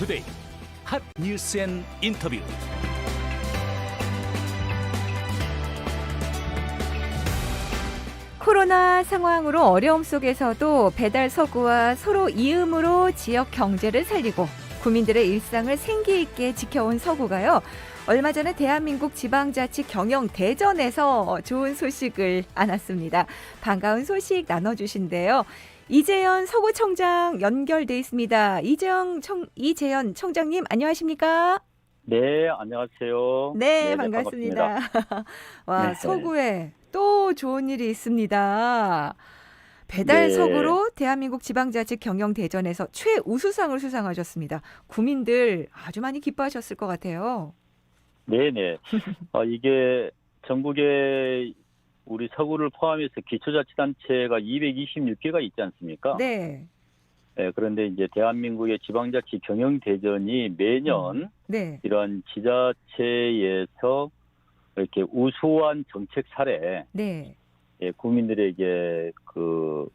투데이 핫 뉴스 앤 인터뷰 코로나 상황으로 어려움 속에서도 배달 서구와 서로 이음으로 지역 경제를 살리고 국민들의 일상을 생기 있게 지켜온 서구가요. 얼마 전에 대한민국 지방자치 경영 대전에서 좋은 소식을 안았습니다. 반가운 소식 나눠주신대요. 이재현 서구청장 연결돼 있습니다. 이재영 청, 이재현 청장님 안녕하십니까? 네, 안녕하세요. 네, 반갑습니다. 와, 네. 서구에 또 좋은 일이 있습니다. 배달 네. 대한민국 지방자치 경영 대전에서 최우수상을 수상하셨습니다. 구민들 아주 많이 기뻐하셨을 것 같아요. 네, 네. 어, 이게 전국에 우리 서구를 포함해서 기초자치단체가 226개가 있지 않습니까? 네. 네, 그런데 이제 대한민국의 지방자치 경영 대전이 매년 네. 이런 지자체에서 이렇게 우수한 정책 사례, 네. 예, 국민들에게 그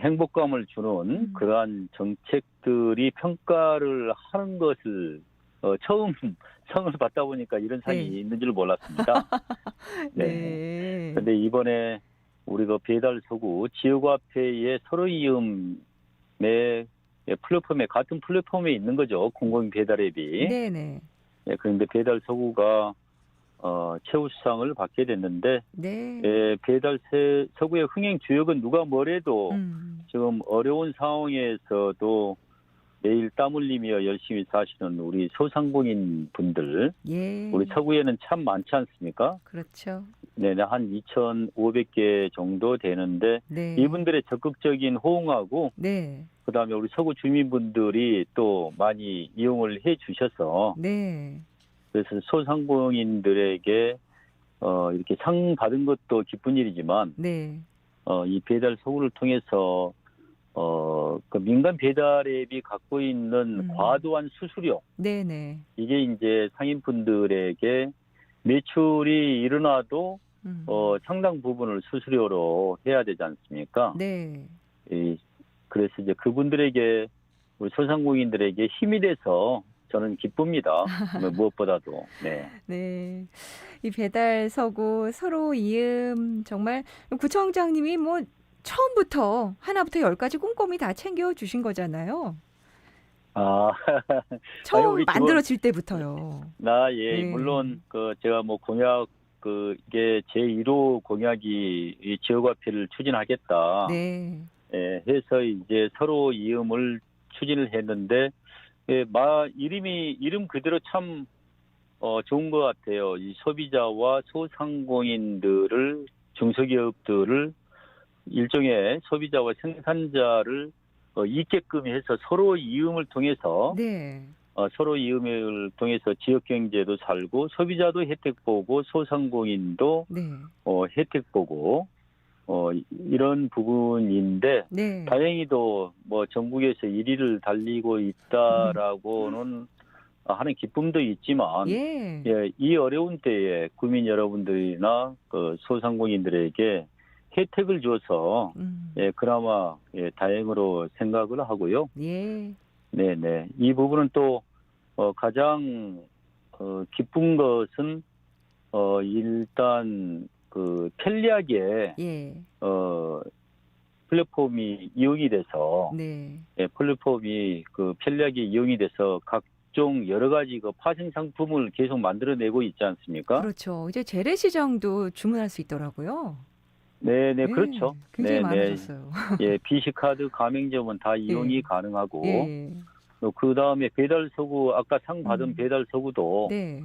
행복감을 주는 음. 그러한 정책들이 평가를 하는 것을 어, 처음 상을 받다 보니까 이런 상이 네. 있는 줄 몰랐습니다. 네. 네. 근데 이번에 우리가 배달 서구 지역화폐의 서로 이음의 예, 플랫폼에 같은 플랫폼에 있는 거죠. 공공 배달 앱이. 네, 네. 예, 그런데 배달 서구가 어, 최우 수상을 받게 됐는데 네. 예, 배달 세- 서구의 흥행 주역은 누가 뭐래도 음. 지금 어려운 상황에서도 매일 땀 흘리며 열심히 사시는 우리 소상공인 분들, 예. 우리 서구에는 참 많지 않습니까? 그렇죠. 네, 한 2,500개 정도 되는데 네. 이분들의 적극적인 호응하고 네. 그다음에 우리 서구 주민분들이 또 많이 이용을 해 주셔서 네. 그래서 소상공인들에게 어, 이렇게 상 받은 것도 기쁜 일이지만 네. 어, 이 배달 서구를 통해서 어, 그 민간 배달 앱이 갖고 있는 음. 과도한 수수료 네, 네. 이게 이제 상인분들에게 매출이 일어나도 음. 어, 상당 부분을 수수료로 해야 되지 않습니까? 네. 이, 그래서 이제 그분들에게 우리 소상공인들에게 힘이 돼서 저는 기쁩니다. 뭐 무엇보다도 네. 네. 이 배달 서구 서로 이음 정말 구청장님이 뭐 처음부터 하나부터 열까지 꼼꼼히 다 챙겨 주신 거잖아요. 아, 처음 우리 직원- 만들어질 때부터요. 나 예, 네. 물론 그 제가 뭐 공약 그 이게 제 1호 공약이 이 지역화폐를 추진하겠다. 네. 예, 해서 이제 서로 이음을 추진을 했는데 예, 마 이름이 이름 그대로 참 어, 좋은 것 같아요. 이 소비자와 소상공인들을 중소기업들을 일종의 소비자와 생산자를 어, 있게끔 해서 서로 이음을 통해서 네. 어, 서로 이음을 통해서 지역 경제도 살고 소비자도 혜택 보고 소상공인도 네. 어, 혜택 보고 어, 이- 이런 부분인데 네. 다행히도 뭐 전국에서 1위를 달리고 있다라고는 하는 기쁨도 있지만 예. 예, 이 어려운 때에 구민 여러분들이나 그 소상공인들에게 혜택을 줘서 음. 예, 그나마 예, 다행으로 생각을 하고요. 예. 네 네. 이 부분은 또, 어, 가장, 어, 기쁜 것은, 어, 일단, 그, 편리하게, 예. 어, 플랫폼이 이용이 돼서, 네. 예, 플랫폼이 그 편리하게 이용이 돼서 각종 여러 가지 그 파생 상품을 계속 만들어내고 있지 않습니까? 그렇죠. 이제 재래시장도 주문할 수 있더라고요. 네네, 예, 그렇죠. 굉장히 네네. 많아졌어요. 예, 비시카드 가맹점은 다 이용이 예. 가능하고, 예. 그 다음에 배달 서구, 아까 상 받은 음. 배달 서구도, 네.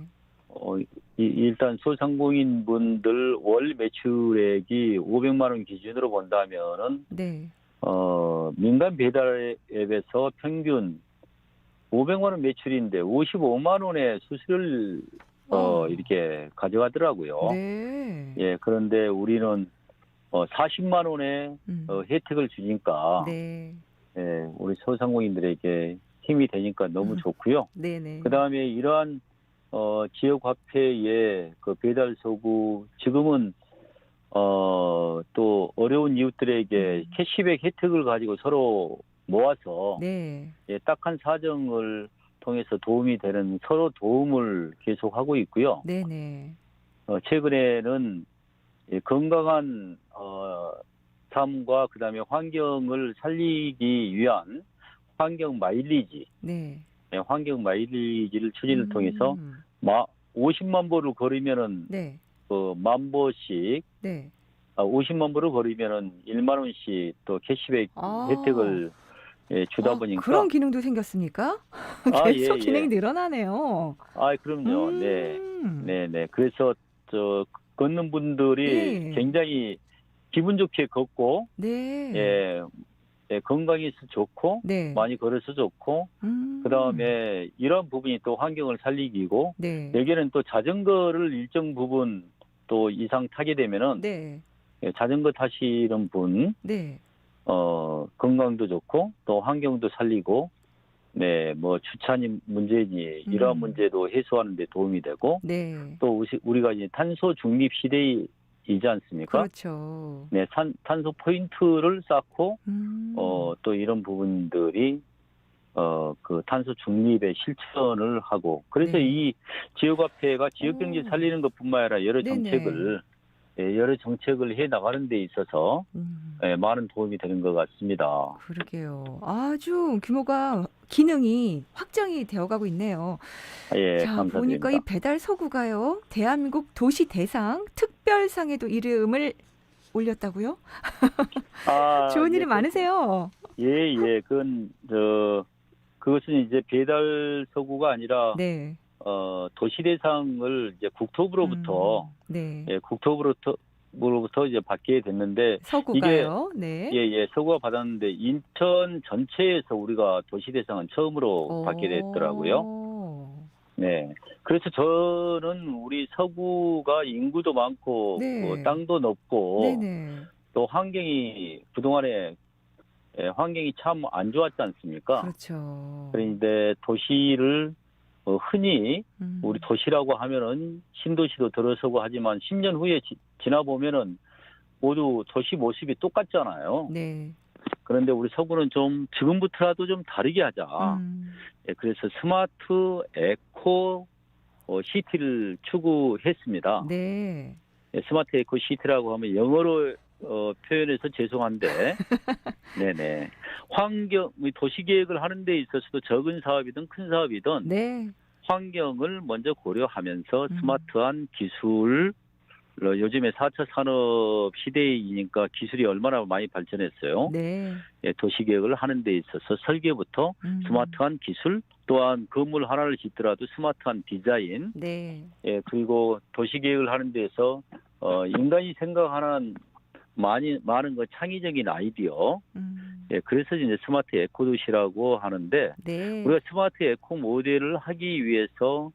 어, 이- 일단 소상공인 분들 월 매출액이 500만 원 기준으로 본다면은 네. 어, 민간 배달 앱에서 평균 500만 원 매출인데 55만 원의 수수료를 어, 와. 이렇게 가져가더라고요. 네. 예, 그런데 우리는 어, 40만 원의 음. 어, 혜택을 주니까 네. 예, 우리 소상공인들에게 힘이 되니까 너무 음. 좋고요. 네네. 그다음에 이러한 어, 지역 화폐의 그 배달 소구 지금은 어, 또 어려운 이웃들에게 음. 캐시백 혜택을 가지고 서로 모아서 네. 예, 딱한 사정을 통해서 도움이 되는 서로 도움을 계속하고 있고요. 네네. 어, 최근에는 예, 건강한 어, 삶과 그다음에 환경을 살리기 위한 환경 마일리지, 네. 예, 환경 마일리지를 추진을 음, 통해서 마 50만 보를 걸으면은 네. 그만 보씩 네. 아, 50만 보를 걸으면은 1만 원씩 또 캐시백 아. 혜택을 예, 주다 아, 보니까 그런 기능도 생겼습니까? 아, 계속 예, 기능이 예. 늘어나네요. 아, 그럼요. 네. 음. 네, 네. 그래서 저 걷는 분들이 네. 굉장히 기분 좋게 걷고 네. 예, 예, 건강에서 좋고 네. 많이 걸어서 좋고 음. 그다음에 이런 부분이 또 환경을 살리기고 네. 여기는 또 자전거를 일정 부분 또 이상 타게 되면은 네. 예, 자전거 타시는 분 네. 어, 건강도 좋고 또 환경도 살리고 네, 뭐 주차님 문제니 이러한 음. 문제도 해소하는 데 도움이 되고 네. 또 우리가 이제 탄소 중립 시대이지 않습니까? 그렇죠. 네, 탄, 탄소 포인트를 쌓고 음. 어, 또 이런 부분들이 어, 그 탄소 중립의 실천을 하고 그래서 네. 이 지역화폐가 지역 경제 오. 살리는 것뿐만 아니라 여러. 정책을 예, 여러 정책을 해 나가는 데 있어서 음. 예, 많은 도움이 되는 것 같습니다. 그러게요. 아주 규모가 기능이 확장이 되어가고 있네요. 예, 자, 감사드립니다. 보니까 이 배달 서구가요. 대한민국 도시 대상 특별상에도 이름을 올렸다고요? 아, 좋은 일이 예, 많으세요. 예, 예, 그건 저 그것은 이제 배달 서구가 아니라 네. 어, 도시대상을 이제 국토부로부터 음, 네. 예, 국토부로부터 부로부터 이제 받게 됐는데 서구가요. 네. 예, 예, 서구가 받았는데 인천 전체에서 우리가 도시 대상은 처음으로 받게 됐더라고요. 오. 네. 그래서 저는 우리 서구가 인구도 많고 네. 뭐 땅도 넓고 네네. 또 환경이 그동안에 예, 환경이 참 안 좋았지 않습니까? 그렇죠. 그런데 도시를 어, 흔히 음. 우리 도시라고 하면은 신도시도 들어서고 하지만 10년 후에 지, 나 보면은 모두 도시 모습이 똑같잖아요. 네. 그런데 우리 서구는 좀 지금부터라도 좀 다르게 하자. 음. 예, 그래서 스마트 에코 어, 시티를 추구했습니다. 네. 예, 스마트 에코 시티라고 하면 영어로 어, 표현해서 죄송한데, 네네. 환경, 이 도시 계획을 하는 데 있어서도 적은 사업이든 큰 사업이든 네. 환경을 먼저 고려하면서 음. 스마트한 기술, 어, 요즘에 4차 산업 시대이니까 기술이 얼마나 많이 발전했어요. 네. 예, 도시 계획을 하는 데 있어서 설계부터 음. 스마트한 기술, 또한 건물 하나를 짓더라도 스마트한 디자인, 네. 예, 그리고 도시 계획을 하는 데서 어, 인간이 생각하는 많이 많은 그 창의적인 아이디어, 음. 예, 그래서 이제 스마트 에코 도시라고 하는데 네. 우리가 스마트 에코 모델을 하기 위해서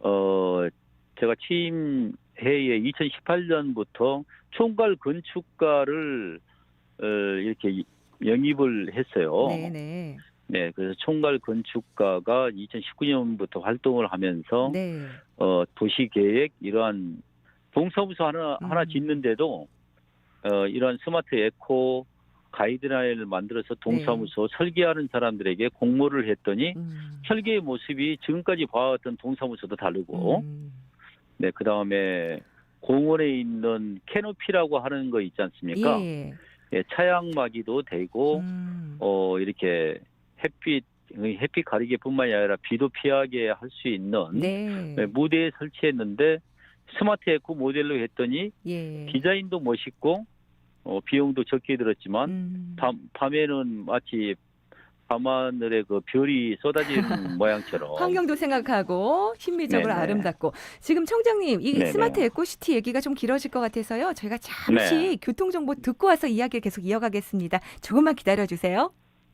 어 제가 취임 해에 2018년부터 총괄 건축가를 어, 이렇게 영입을 했어요. 네네. 네, 그래서 총괄 건축가가 2019년부터 활동을 하면서 네. 어, 도시 계획 이러한 동사무소 하나 하나 음. 짓는데도 어, 이러한 스마트 에코 가이드라인을 만들어서 동사무소 설계하는 사람들에게 공모를 했더니 음. 설계의 모습이 지금까지 봐왔던 동사무소도 다르고 음. 네 그 다음에 공원에 있는 캐노피라고 하는 거 있지 않습니까? 예. 예, 차양막이도 되고 음. 어 이렇게 햇빛 햇빛 가리개뿐만이 아니라 비도 피하게 할 수 있는 네. 네, 무대에 설치했는데 스마트 에코 모델로 했더니 예. 디자인도 멋있고 어, 비용도 적게 들었지만 음. 밤, 밤에는 마치 밤하늘에 그 별이 쏟아지는 모양처럼 환경도 생각하고 심미적으로 네네. 아름답고 지금 청장님 이 네네. 스마트 에코시티 얘기가 좀 길어질 것 같아서요 저희가 잠시 네. 교통 정보 듣고 와서 이야기를 계속 이어가겠습니다 조금만 기다려 주세요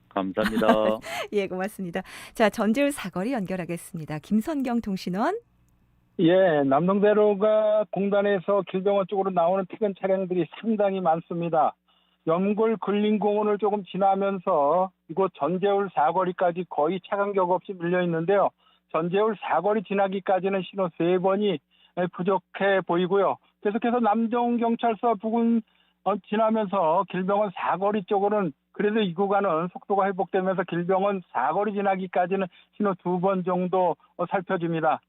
감사합니다. 예 고맙습니다 자 전재울 사거리 연결하겠습니다 김선경 통신원 예, 남동대로가 공단에서 길병원 쪽으로 나오는 퇴근 차량들이 상당히 많습니다. 염골 근린공원을 조금 지나면서 이곳 전재울 사거리까지 거의 차 간격 없이 밀려 있는데요. 전재울 사거리 지나기까지는 신호 세 번이 부족해 보이고요. 계속해서 남정경찰서 부근 어, 지나면서 길병원 사거리 쪽으로는 그래도 이 구간은 속도가 회복되면서 길병은 사거리 지나기까지는 신호 두 번 정도 어, 살펴줍니다.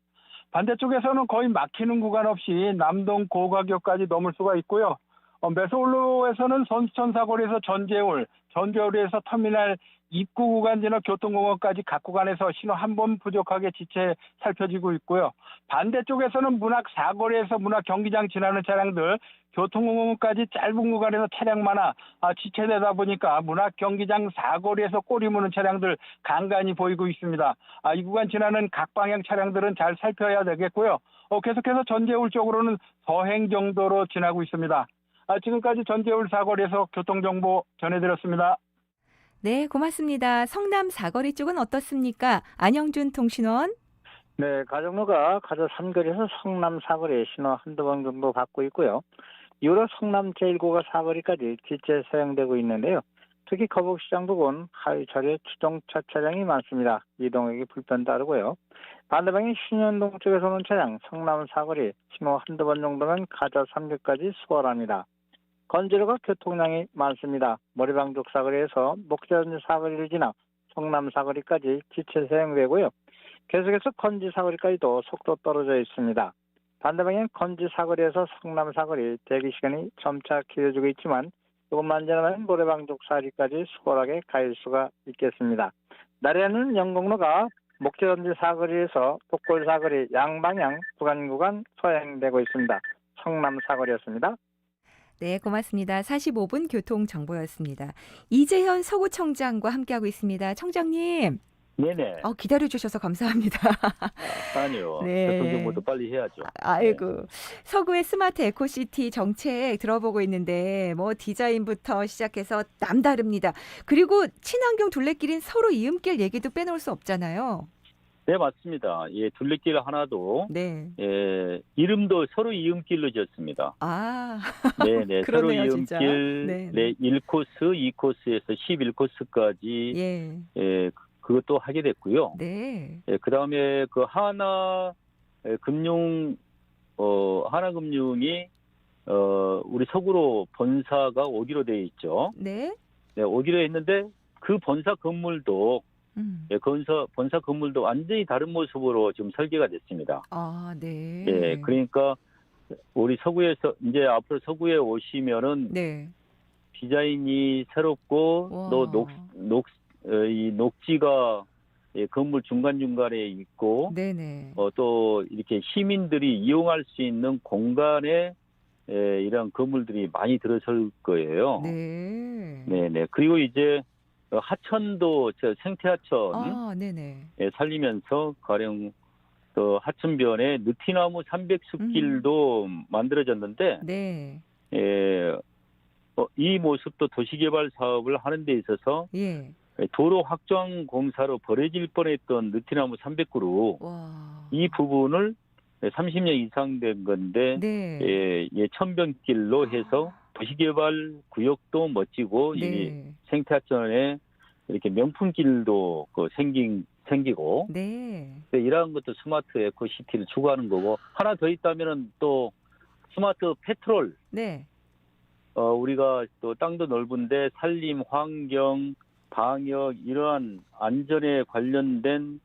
반대쪽에서는 거의 막히는 구간 없이 남동 고가격까지 넘을 수가 있고요. 어, 매서울로에서는 선수천 사거리에서 전재울, 전재울에서 터미널 입구 구간 지나 교통공원까지 각 구간에서 신호 한 번 부족하게 지체 살펴지고 있고요. 반대쪽에서는 문학 사거리에서 문학 경기장 지나는 차량들, 교통공원까지 짧은 구간에서 차량 많아 아, 지체되다 보니까 문학 경기장 사거리에서 꼬리 무는 차량들 간간히 보이고 있습니다. 아, 이 구간 지나는 각 방향 차량들은 잘 살펴야 되겠고요. 어, 계속해서 전재울 쪽으로는 서행 정도로 지나고 있습니다. 아, 지금까지 전재울 사거리에서 교통정보 전해드렸습니다. 네, 고맙습니다. 성남 사거리 쪽은 어떻습니까? 안영준 통신원. 네, 가정로가 가저 삼거리에서 성남 사거리에 신호 한두 번 정도 받고 있고요. 이후로 성남 제1고가 사거리까지 지체 사용되고 있는데요. 특히 거북시장 부근 하위 차례 추정차 차량이 많습니다. 이동하기 불편 따르고요. 반대방인 신현동 쪽에서 오는 차량 성남 사거리 신호 한두 번 정도면 가저 3교까지 수월합니다. 건지로가 교통량이 많습니다. 머리방족 사거리에서 목자연지 사거리를 지나 성남 사거리까지 지체 사용되고요. 계속해서 건지 사거리까지도 속도 떨어져 있습니다. 반대방향 건지 사거리에서 성남 사거리 대기 시간이 점차 길어지고 있지만 조금만 지나면 모래방족 사거리까지 수월하게 갈 수가 있겠습니다. 나래는 영공로가 목재건지 사거리에서 독골 사거리 양방향 구간 구간 소행되고 있습니다. 성남 사거리였습니다. 네, 고맙습니다. 45분 교통 정보였습니다. 이재현 서구청장과 함께하고 있습니다. 청장님, 네네. 어, 기다려주셔서 감사합니다. 아니요. 네. 교통정보도 빨리 해야죠. 아이고 서구의 스마트 에코시티 정책 들어보고 있는데 뭐 디자인부터 시작해서 남다릅니다. 그리고 친환경 둘레길인 서로 이음길 얘기도 빼놓을 수 없잖아요. 네, 맞습니다. 예, 둘레길 하나도 네. 예, 이름도 서로 이음길로 지었습니다. 아, 네, 네. 서로. 이음길 네, 네, 1코스, 2코스에서 11코스까지 예, 예, 그것도 하게 됐고요. 네, 예, 그다음에 그 하나 예, 금융 어 하나 금융이 어 우리 서구로 본사가 오기로 돼 있죠. 네, 네, 오기로 했는데 그 본사 건물도 음, 예, 본사 본사 건물도 완전히 다른 모습으로 지금 설계가 됐습니다. 아, 네, 예, 그러니까 우리 서구에서 이제 앞으로 서구에 오시면은 네, 디자인이 새롭고 와. 또 녹, 녹, 어, 이 녹지가 예, 건물 중간중간에 있고 네, 네, 어, 또 이렇게 시민들이 이용할 수 있는 공간에 예, 이런 건물들이 많이 들어설 거예요. 네, 네네. 그리고 이제 어, 하천도 저 생태하천 아, 예, 살리면서 가령 또 하천변에 느티나무 300숲길도 만들어졌는데 네, 예, 어, 이 모습도 도시개발 사업을 하는 데 있어서 예, 도로 확장 공사로 버려질 뻔했던 느티나무 300그루 와, 이 부분을 30년 이상 된 건데 네, 예, 예, 천변길로 해서 도시개발 구역도 멋지고 이 네, 생태하천에 이렇게 명품길도 그 생긴 생기고. 네, 네, 이러한 것도 스마트 에코시티를 추구하는 거고 하나 더 있다면은 또 스마트 페트롤. 네, 어 우리가 또 땅도 넓은데 산림 환경 방역 이러한 안전에 관련된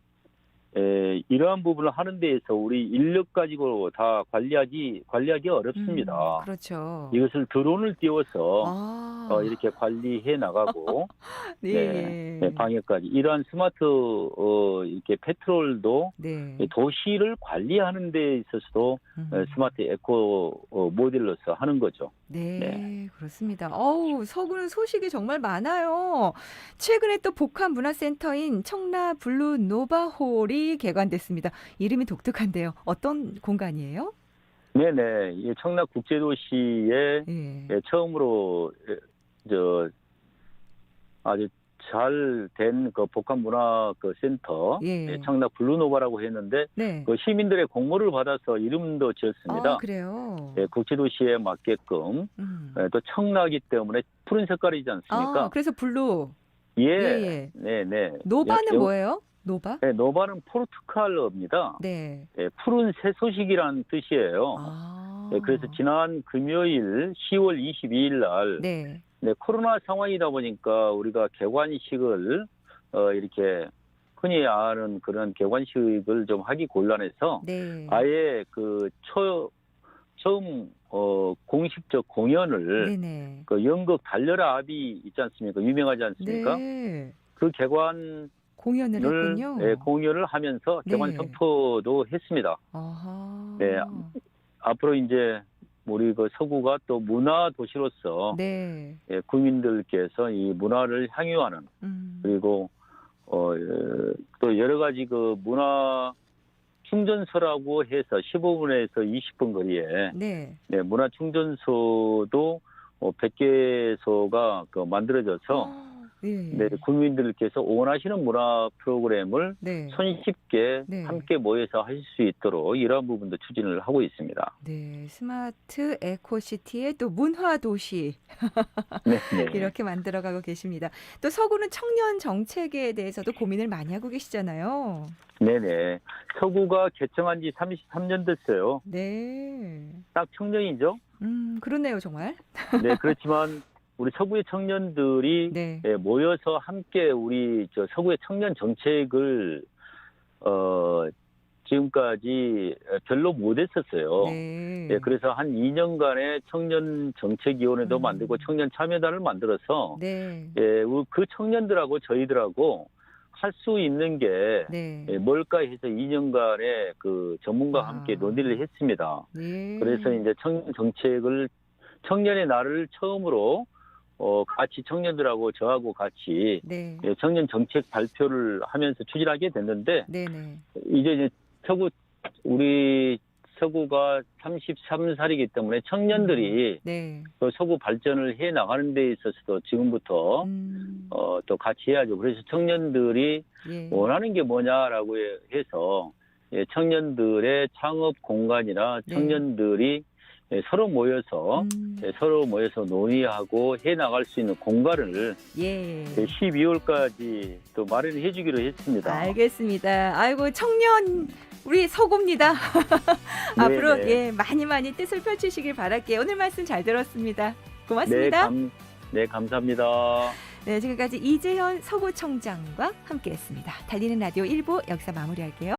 에, 이러한 부분을 하는 데에서 우리 인력 가지고 다 관리하기 관리하기 어렵습니다. 음, 그렇죠. 이것을 드론을 띄워서 아, 어, 이렇게 관리해 나가고 네, 네, 네, 방역까지 이러한 스마트 어, 이렇게 페트롤도 네, 도시를 관리하는 데 있어서도 음. 어, 스마트 에코 어, 모델로서 하는 거죠. 네, 네. 그렇습니다. 어우, 서구는 소식이 정말 많아요. 최근에 또 복합 문화센터인 청라 블루 노바홀이 개관됐습니다. 이름이 독특한데요. 어떤 공간이에요? 네네, 이 청라 국제도시에 예. 예, 처음으로 예, 저 아주 잘 된 그 복합 문화 그 센터 예. 예, 청라 블루노바라고 했는데 네. 그 시민들의 공모를 받아서 이름도 지었습니다. 아, 그래요. 예, 국제도시에 맞게끔 음. 예, 또 청라기 때문에 푸른 색깔이지 않습니까? 아, 그래서 블루. 예, 예, 예. 네, 네. 노바는 여- 뭐예요? 노바? 네, 노바는 포르투갈어입니다. 네. 예, 푸른 새 소식이라는 뜻이에요. 아. 예, 그래서 지난 금요일 10월 22일 날 네. 네, 코로나 상황이다 보니까 우리가 개관식을 어, 이렇게 흔히 아는 그런 개관식을 좀 하기 곤란해서 네. 아예 그 초, 처음 어, 공식적 공연을 네네. 그 연극 달려라 아비 있지 않습니까? 유명하지 않습니까? 네. 그 개관을 공연을 했군요. 예, 공연을 하면서 개관 네. 선포도 했습니다. 아하. 네. 앞으로 이제 우리 그 서구가 또 문화 도시로서 네. 예, 국민들께서 이 문화를 향유하는 음. 그리고 어, 예, 또 여러 가지 그 문화 충전소라고 해서 15분에서 20분 거리에 네. 네, 문화 충전소도 어, 100개소가 그 만들어져서 아, 네. 네, 국민들께서 원하시는 문화 프로그램을 네. 손쉽게 네. 함께 모여서 하실 수 있도록 이러한 부분도 추진을 하고 있습니다. 네, 스마트 에코시티의 또 문화 도시 네, 네. 이렇게 만들어가고 계십니다. 또 서구는 청년 정책에 대해서도 고민을 많이 하고 계시잖아요. 네네. 서구가 개청한 지 33년 됐어요. 네, 딱 청년이죠. 음 그렇네요 정말. 네, 그렇지만 우리 서구의 청년들이 네, 예, 모여서 함께 우리 저 서구의 청년 정책을 어 지금까지 별로 못했었어요. 네, 예, 그래서 한 2년간의 청년 정책위원회도 음. 만들고 청년 참여단을 만들어서 네, 예, 그 청년들하고 저희들하고 할 수 있는 게 네, 예, 뭘까 해서 2년간의 그 전문가와 아. 함께 논의를 했습니다. 네. 그래서 이제 청년 정책을 청년의 날을 처음으로 어 같이 청년들하고 저하고 같이 네, 예, 청년 정책 발표를 하면서 추진하게 됐는데 네, 네, 이제 이제 서구 우리 서구가 33살이기 때문에 청년들이 네, 그 서구 발전을 해 나가는 데 있어서도 지금부터 음, 어, 또 같이 해야죠. 그래서 청년들이 예, 원하는 게 뭐냐라고 해- 해서 예, 청년들의 창업 공간이나 네. 청년들이 예, 서로 모여서 음, 예, 서로 모여서 논의하고 해 나갈 수 있는 공간을 예. 12월까지 또 마련해 주기로 했습니다. 알겠습니다. 아이고 청년 우리 서구입니다. 앞으로. 예 많이 많이 뜻을 펼치시길 바랄게요. 오늘 말씀 잘 들었습니다. 네, 고맙습니다. 감, 네, 감사합니다. 네, 지금까지 이재현 서구청장과 함께했습니다. 달리는 라디오 1부 여기서 마무리할게요.